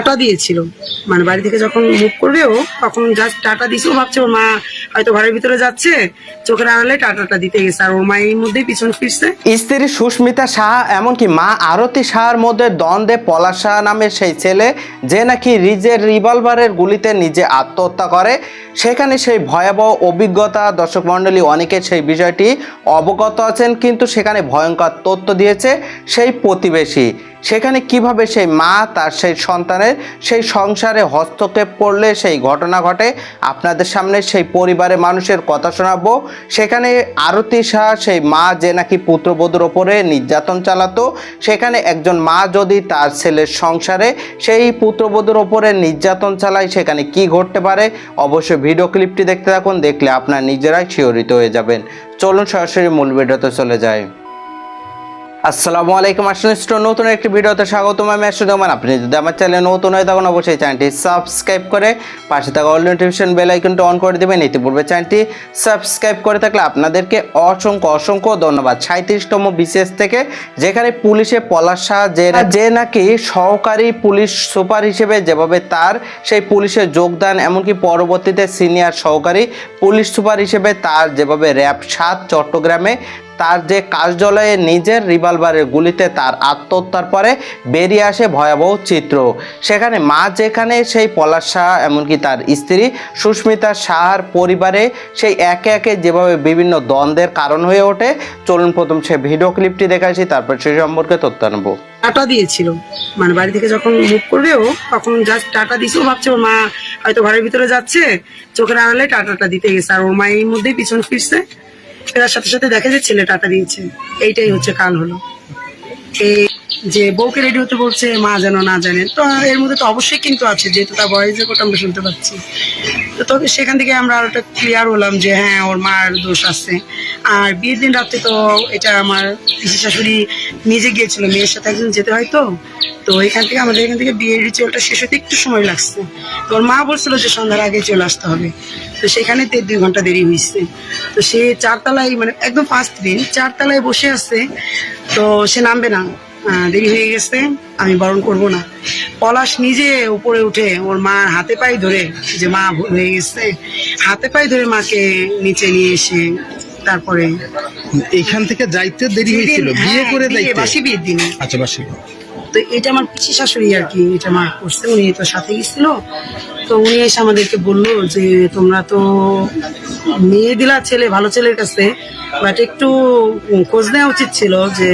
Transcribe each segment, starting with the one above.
Tata দিয়েছিল। মানে বাড়ি থেকে যখন মুভ করবে ও, তখন জাস্ট টাটা দিয়েছে ও ভাবছে ওর মা হয়তো ঘরের ভিতরে যাচ্ছে, চোখের আড়ালে টাটাটা দিতে গেছে, আর ওর মা এই মধ্যেই পিছন ফিরছে। স্ত্রী সুস্মিতা সাহা এমনকি মা আরতি সাহার মধ্যে দ্বন্দ্বে পলাশ সাহা নামের সেই ছেলে, যে নাকি রিজের রিভলভারের গুলিতে নিজে আত্মহত্যা করে, সেখানে সেই ভয়াবহ অভিজ্ঞতা দর্শক মণ্ডলী অনেকে সেই বিষয়টি অবগত আছেন, কিন্তু সেখানে ভয়ঙ্কর তথ্য দিয়েছে সেই প্রতিবেশী। সেখানে কীভাবে সেই মা তার সেই সন্তানের সেই সংসারে হস্তক্ষেপ করলে সেই ঘটনা ঘটে? আপনাদের সামনে সেই পরিবারের মানুষের কথা শোনাবো। সেখানে আরতি শাহ সেই মা যে নাকি পুত্রবধূর ওপরে নির্যাতন চালাতো, সেখানে একজন মা যদি তার ছেলের সংসারে সেই পুত্রবধূর ওপরে নির্যাতন চালায়, সেখানে কি ঘটতে পারে? অবশ্যই ভিডিও ক্লিপটি দেখতে থাকুন, দেখলে আপনার নিজেরাই শিহরিত হয়ে যাবেন। চলুন সরাসরি মূল ভিডিওতে চলে যায় আসসালামু আলাইকুম আসলে নতুন একটি ভিডিওতে স্বাগতম। আমি আসুদমান আপনি যদি আমার চ্যানেলে নতুন হয়ে থাকুন, অবশ্যই চ্যানেলটি সাবস্ক্রাইব করে পাশে থাকা অল নোটিফিকেশন বেল আইকনটি অন করে দেবেন। ইতিপূর্বে চ্যানেলটি সাবস্ক্রাইব করে থাকলে আপনাদেরকে অসংখ্য অসংখ্য ধন্যবাদ। সাঁত্রিশতম বিশেষ থেকে যেখানে পুলিশে পলাশ যে যে নাকি সহকারী পুলিশ সুপার হিসেবে যেভাবে তার সেই পুলিশে যোগদান, এমনকি পরবর্তীতে সিনিয়র সহকারী পুলিশ সুপার হিসেবে তার যেভাবে র্যাব সাত চট্টগ্রামে তার যে কার্যালয়ে নিজের রিভলভারের গুলিতে তার আত্মহত্যার পরে বেরিয়ে আসে ভয়াবহ চিত্র। সেখানে মা যেখানে সেই পলাশ শাহ এমনকি তার স্ত্রী সুস্মিতা শাহার পরিবারে সেই একে একে যেভাবে বিভিন্ন দ্বন্দ্বের কারণ হয়ে ওঠে, চলুন প্রথম সে ভিডিও ক্লিপটি দেখাচ্ছি তারপর সে সম্পর্কে তথ্য নেব টাটা দিয়েছিল। মানে বাড়ি থেকে যখন মুভ করবে ও তখন জাস্ট টাটা দিয়েছে ও ভাবছে মা হয়তো ঘরের ভিতরে যাচ্ছে, চোখের আড়ালে টাটাটা দিতে গেছে, আর ওর মা এই মধ্যেই পিছন ফিরছে। ফেরার সাথে সাথে দেখা যে ছেলে টাকা দিয়েছে। এইটাই হচ্ছে কাল হলো। এই যে বউকে রেডি হতে বলছে, মা যেন না জানে। তো এর মধ্যে তো অবশ্যই কিন্তু আছে, যেহেতু তার বয়সের কথা আমরা শুনতে পাচ্ছি। তো তবে সেখান থেকে আমরা আর একটা ক্লিয়ার হলাম যে হ্যাঁ ওর মার দোষ আছে। আর বিয়ের দিন রাত্রে তো এটা আমার পিসি শাশুড়ি নিজে গিয়েছিল, মেয়ের সাথে একজন যেতে হয় তো। তো এখান থেকে আমাদের এখান থেকে বিয়ের রিচুয়ালটা শেষ হতে একটু সময় লাগছে। তো ওর মা বলছিল যে সন্ধ্যার আগে চলে আসতে হবে। তো সেখানে দেড় দুই ঘণ্টা দেরি হয়েছে। তো সে চারতলায় মানে একদম ফার্স্ট দিন, চারতলায় বসে আছে। তো সে নামবে না। দেরি হয়ে গেছে আমি বরণ করব না। পলাশ নিজে উপরে উঠে ওর মার হাতে পায়ে ধরে যে মা ভুল হয়ে গেছে হাতে পায়ে ধরে মাকে নিচে নিয়ে এসে তারপরে এখান থেকে যাইতে দেরি হয়েছিল বিয়ে হ্যাঁ, করে বিয়ে, যাইতে? বাসি বিয়ের দিনে। আচ্ছা বাসি তো এটা আমার পিসি শাশুড়ি আর কি এটা মা করছে উনি তো সাথে গেছিল। তো উনি এসে আমাদেরকে বলল যে তোমরা তো মেয়ে দিলা ছেলে ভালো ছেলের কাছে বাট একটু খোঁজ নেওয়া উচিত ছিল যে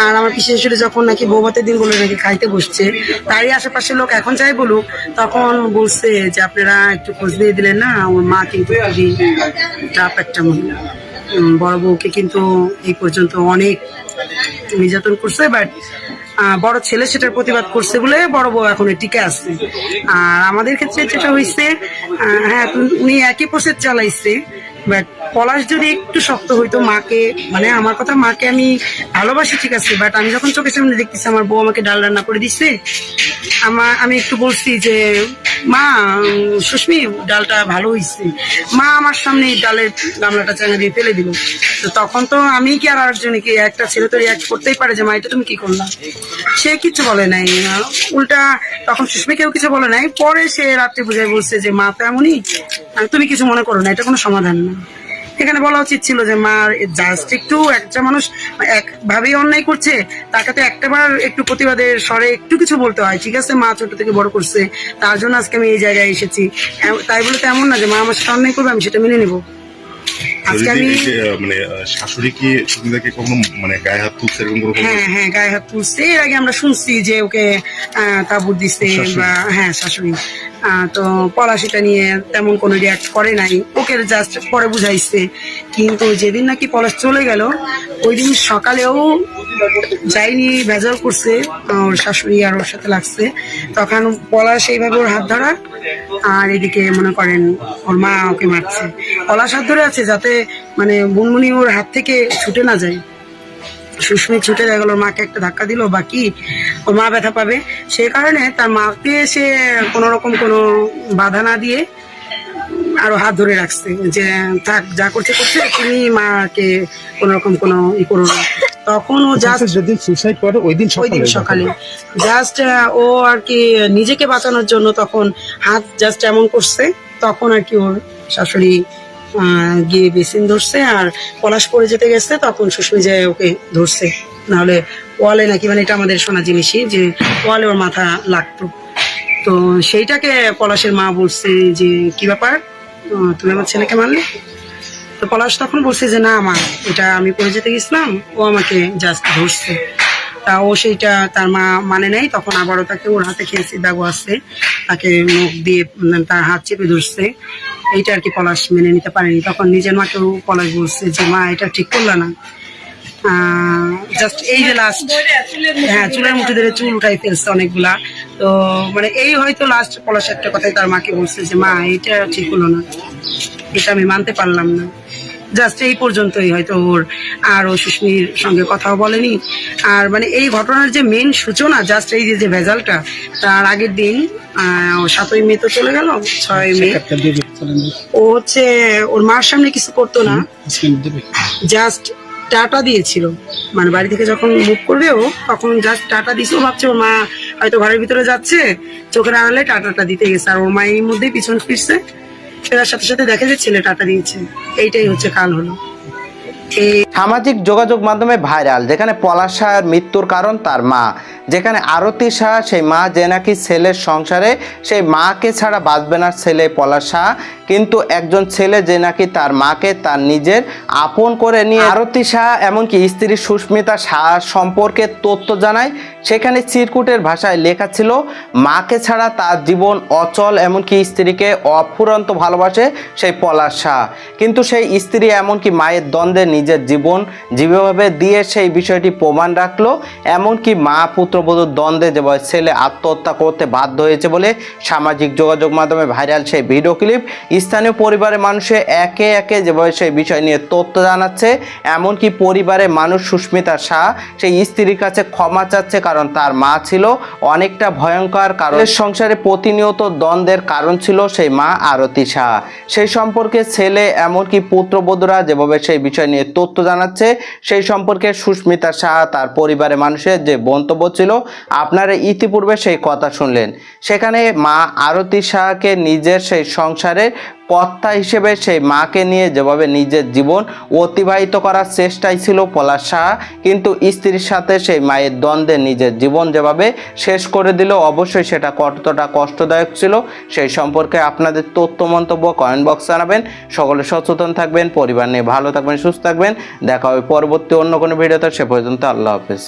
আর আমার পিসি শাশুড়ি যখন নাকি বৌভাতের দিন বলে নাকি খাইতে বসছে তারই আশেপাশের লোক এখন যাই বলুক তখন বলছে যে আপনারা একটু খোঁজ নিয়ে দিলেন না আমার মা কিন্তু খুবই টাপ একটা উম, বড় বউকে কিন্তু এই পর্যন্ত অনেক নির্যাতন করছে বাট বড় ছেলে সেটার প্রতিবাদ করছে বলে বড় বউ এখন টিকে আসছে আর আমাদের ক্ষেত্রে যেটা হয়েছে হ্যাঁ উনি- একই প্রসেস চালাইছে বাট পলাশ যদি একটু শক্ত হইতো, মাকে মানে আমার কথা মাকে আমি ভালোবাসি, ঠিক আছে বাট আমি যখন চোখের সামনে দেখতেছি, আমার বউ আমাকে ডাল রান্না করে দিচ্ছে আমার আমি একটু বলছি যে মা, সুস্মি, ডালটা ভালো হয়েছে মা আমার সামনে এই ডালের গামলাটা চাঙা দিয়ে ফেলে দিল। তো তখন তো আমি কি আর আরেকজনকে একটা ছেলে তো রিয়াক্ট করতেই পারে যে, মা, এটা তুমি কি করলা? সে কিছু বলে নাই। উল্টা তখন সুস্মি কেউ কিছু বলে নাই। পরে সে রাত্রে বুঝাই বলছে যে, মা তো এমনই তুমি কিছু মনে করো না, এটা কোনো সমাধান না। এখানে বলা উচিত ছিল যে, মা জাস্ট একটু একটা মানুষ একভাবেই অন্যায় করছে, তাকে তো একটাবার একটু প্রতিবাদের স্বরে একটু কিছু বলতে হয়। ঠিক আছে, মা ছোট থেকে বড় করছে, তার জন্য আজকে আমি এই জায়গায় এসেছি। এম- তাই বলে তো এমন না যে, মা আমার সাথে অন্যায় করবে, আমি সেটা মেনে নেব। মানে শাশুড়ি কি সুবিধাকে কখনো মানে গায়ে হাত তুলছে এরকম কোনো হ্যাঁ হ্যাঁ গায়ে হাত তুলছে। এর আগে আমরা শুনছি যে ওকে আহ, তাবুর দিছে বা হ্যাঁ শাশুড়ি। তো পলাশিটা নিয়ে তেমন কোনো রিয়াক্ট করে নাই। ওকে জাস্ট পরে বুঝাইছে। কিন্তু যেদিন নাকি পলাশ চলে গেল ওই দিন সকালেও যাইনি ভেজাল করছে। ওর শাশুড়ি আর ওর সাথে লাগছে। তখন পলাশ এইভাবে ওর হাত ধরা আর এদিকে মনে করেন ওর মা ওকে মারছে। পলাশ হাত ধরে আছে যাতে মানে বুনমুনি ওর হাত থেকে ছুটে না যায়। সুস্মি ছুটে গেল মাকে একটা ধাক্কা দিল, বাকি ওর মা ব্যথা পাবে। সে কারণে তার মাকে সে কোনো রকম কোনো বাধা না দিয়ে আরও হাত ধরে রাখছে যে, থাক, যা করছে করছে, তুমি মাকে কোনো রকম কোনো ই করো না। তখন ও জাস্ট করে ওই দিন ওই দিন সকালে। জাস্ট ও আর কি নিজেকে বাঁচানোর জন্য তখন হাত জাস্ট এমন করছে তখন আর কি ওর শাশুড়ি গিয়ে বেসিন ধরছে আর পলাশ পড়ে যেতে গেছে তখন সুস্মি যায় ওকে ধরছে। নাহলে ওয়ালে নাকি মানে এটা আমাদের শোনা জিনিসই যে ওয়ালে ওর মাথা লাগতো। তো সেইটাকে পলাশের মা বলছে যে কি ব্যাপার? তুমি আমার ছেলেকে মারলে? তো পলাশ তখন বলছে যে, না আমার এটা আমি পড়ে যেতে গেছিলাম। ও আমাকে জাস্ট ধরছে। তা ও সেইটা তার মা মানে নেই, তখন আবারও তাকে ওর হাতে খেয়েছি দাগো আসছে তাকে মুখ দিয়ে তার হাত চেপে ধরছে। এইটা আর কি পলাশ মেনে নিতে পারেনি। তখন নিজের মাকেও পলাশ বলছে যে, মা, এটা ঠিক করল না। জাস্ট এই যে লাস্ট হ্যাঁ চুলের মুঠে ধরে চুল উঠাই ফেলছে অনেকগুলা। তো মানে এই হয়তো লাস্ট পলাশ একটা কথাই তার মাকে বলছে যে মা এটা ঠিক হলো না। এটা আমি মানতে পারলাম না। জাস্ট এই পর্যন্তই হয়তো ওর আর ও সুস্মির সঙ্গে কথাও বলেনি। আর মানে এই ঘটনার যে মেন সূচনা জাস্ট এই যে যে ভেজালটা তার আগের দিন সাতই মে তো চলে গেল ছয় মে। ও হচ্ছে ওর মার সামনে কিছু করতো না। জাস্ট টাটা দিয়েছিল। মানে বাড়ি থেকে যখন মুভ করবে ও, তখন জাস্ট টাটা দিছে। ও ভাবছে ওর মা, হয়তো ঘরের ভিতরে যাচ্ছে। চোখের আড়ালে টাটাটা দিতে গেছে। আর ওর মা মধ্যেই পিছন ফিরছে। ফেরার সাথে সাথে দেখে যে ছেলে টাটা দিয়েছে। এইটাই হচ্ছে কাল হলো। এই সামাজিক যোগাযোগ মাধ্যমে ভাইরাল, যেখানে পলাশ শাহের মৃত্যুর কারণ তার মা। যেখানে আরতি শাহ, সেই মা যে নাকি ছেলের সংসারে, সেই মাকে ছাড়া বাঁচবে না ছেলে পলাশ শাহ। কিন্তু একজন ছেলে যে নাকি তার মাকে তার নিজের আপন করে নিয়ে আরতি শাহ, এমনকি স্ত্রী সুস্মিতা শাহ সম্পর্কে তথ্য জানায়, সেখানে চিরকুটের ভাষায় লেখা ছিল, মাকে ছাড়া তার জীবন অচল, এমনকি স্ত্রীকে অফুরন্ত ভালোবাসে সেই পলাশ শাহ। কিন্তু সেই স্ত্রী এমনকি মায়ের দ্বন্দ্বে নিজের জীবন যেভাবে দিয়ে সেই বিষয়টি প্রমাণ রাখল, এমনকি মা পুত্রবধূর দ্বন্দ্বে যেভাবে ছেলে আত্মহত্যা করতে বাধ্য হয়েছে বলে সামাজিক যোগাযোগ মাধ্যমে ভাইরাল সেই ভিডিও ক্লিপ, স্থানীয় পরিবারের মানুষে একে একে যেভাবে সেই বিষয় নিয়ে তথ্য জানাচ্ছে, এমনকি পরিবারের মানুষ সুস্মিতা শাহ, সেই স্ত্রীর কাছে ক্ষমা চাচ্ছে কারণ তার মা ছিল অনেকটা ভয়ঙ্কর কারণ। সংসারে প্রতিনিয়ত দ্বন্দ্বের কারণ ছিল সেই মা আরতি শাহ। সেই সম্পর্কে ছেলে, এমনকি পুত্রবধূরা যেভাবে সেই বিষয় নিয়ে তথ্য জানাচ্ছে, সেই সম্পর্কে সুস্মিতা শাহ তার পরিবারের মানুষের যে বন্তব্য ছিল, আপনারা ইতিপূর্বে সেই কথা শুনলেন। সেখানে মা আরতি শাহকে নিজের সেই সংসারের কর্তা হিসেবে সেই মাকে নিয়ে যেভাবে নিজের জীবন অতিবাহিত করার চেষ্টাই ছিল পলাশ শাহ কিন্তু স্ত্রীর সাথে সেই মায়ের দ্বন্দ্বে নিজের জীবন যেভাবে শেষ করে দিল, অবশ্যই সেটা কতটা কষ্টদায়ক ছিল সেই সম্পর্কে আপনাদের তথ্য মন্তব্য কমেন্ট বক্স জানাবেন। সকলে সচেতন থাকবেন, পরিবার নিয়ে ভালো থাকবেন, সুস্থ থাকবেন। দেখা হবে পরবর্তী অন্য কোনো ভিডিওতে সে পর্যন্ত আল্লাহ হাফেজ।